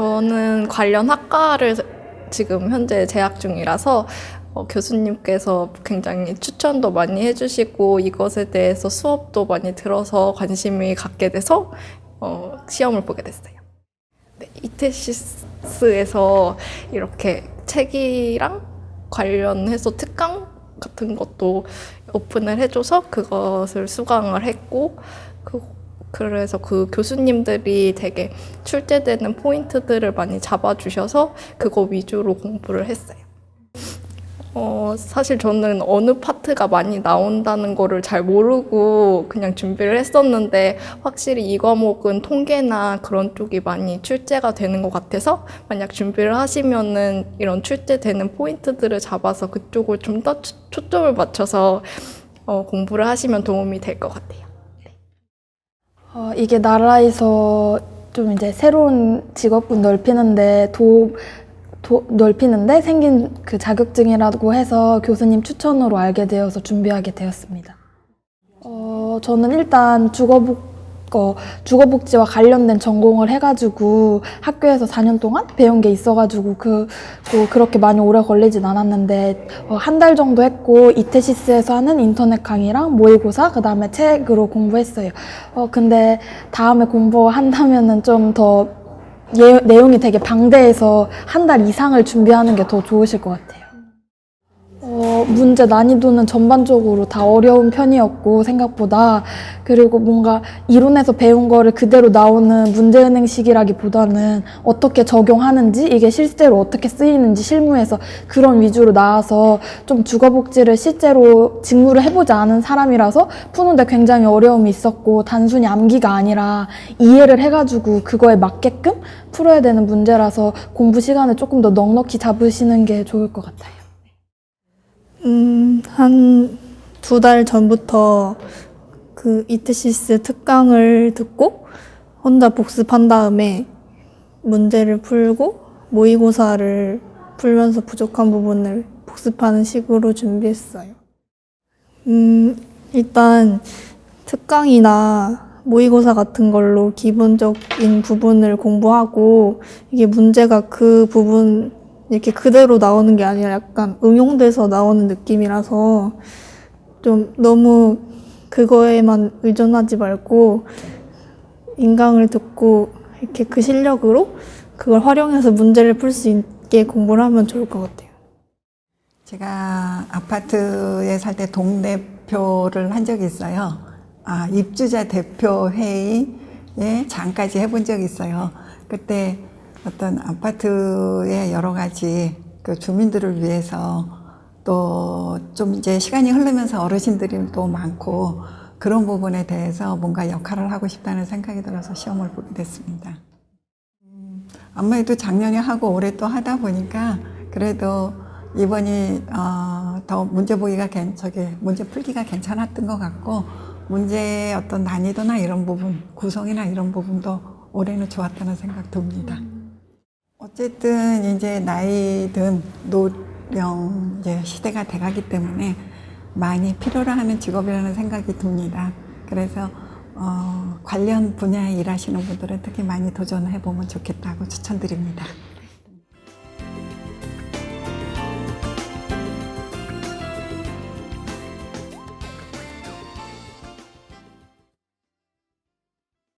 저는 관련 학과를 지금 현재 재학 중이라서 어, 교수님께서 굉장히 추천도 많이 해주시고 이것에 대해서 수업도 많이 들어서 관심이 갖게 돼서 어, 시험을 보게 됐어요. 네, 이테시스에서 이렇게 책이랑 관련해서 특강 같은 것도 오픈을 해줘서 그것을 수강을 했고 그, 그래서 그 교수님들이 되게 출제되는 포인트들을 많이 잡아주셔서 그거 위주로 공부를 했어요. 어, 사실 저는 어느 파트가 많이 나온다는 거를 잘 모르고 그냥 준비를 했었는데 확실히 이 과목은 통계나 그런 쪽이 많이 출제가 되는 것 같아서 만약 준비를 하시면은 이런 출제되는 포인트들을 잡아서 그쪽을 좀 더 초점을 맞춰서 어, 공부를 하시면 도움이 될 것 같아요. 어, 이게 나라에서 좀 이제 새로운 직업군 넓히는데 도, 도, 넓히는데 생긴 그 자격증이라고 해서 교수님 추천으로 알게 되어서 준비하게 되었습니다. 어, 저는 일단 주거복, 어, 주거복지와 관련된 전공을 해가지고 학교에서 4년 동안 배운 게 있어가지고 그, 뭐 그렇게 많이 오래 걸리진 않았는데 어, 한달 정도 했고 이테시스에서 하는 인터넷 강의랑 모의고사 그 다음에 책으로 공부했어요. 어, 근데 다음에 공부한다면은 좀더 내용이 되게 방대해서 한 달 이상을 준비하는 게 더 좋으실 것 같아요. 어, 문제 난이도는 전반적으로 다 어려운 편이었고 생각보다 그리고 뭔가 이론에서 배운 거를 그대로 나오는 문제은행식이라기보다는 어떻게 적용하는지 이게 실제로 어떻게 쓰이는지 실무에서 그런 위주로 나와서 좀 주거복지를 실제로 직무를 해보지 않은 사람이라서 푸는데 굉장히 어려움이 있었고 단순히 암기가 아니라 이해를 해가지고 그거에 맞게끔 풀어야 되는 문제라서 공부 시간을 조금 더 넉넉히 잡으시는 게 좋을 것 같아요. 음, 한 두 달 전부터 그 이트시스 특강을 듣고 혼자 복습한 다음에 문제를 풀고 모의고사를 풀면서 부족한 부분을 복습하는 식으로 준비했어요. 음, 일단 특강이나 모의고사 같은 걸로 기본적인 부분을 공부하고 이게 문제가 그 부분 이렇게 그대로 나오는 게 아니라 약간 응용돼서 나오는 느낌이라서 좀 너무 그거에만 의존하지 말고 인강을 듣고 이렇게 그 실력으로 그걸 활용해서 문제를 풀 수 있게 공부를 하면 좋을 것 같아요. 제가 아파트에 살 때 동대표를 한 적이 있어요. 아, 입주자 대표 회의에 장까지 해본 적이 있어요. 그때 어떤 아파트의 여러 가지 그 주민들을 위해서 또 좀 이제 시간이 흐르면서 어르신들이 또 많고 그런 부분에 대해서 뭔가 역할을 하고 싶다는 생각이 들어서 시험을 보게 됐습니다. 음, 아무래도 작년에 하고 올해 또 하다 보니까 그래도 이번이 어, 더 문제 보기가 괜, 저기 문제 풀기가 괜찮았던 것 같고 문제의 어떤 난이도나 이런 부분, 구성이나 이런 부분도 올해는 좋았다는 생각 듭니다. 어쨌든 이제 나이 든 노령 이제 시대가 돼가기 때문에 많이 필요로 하는 직업이라는 생각이 듭니다. 그래서 어, 관련 분야에 일하시는 분들은 특히 많이 도전해 보면 좋겠다고 추천드립니다.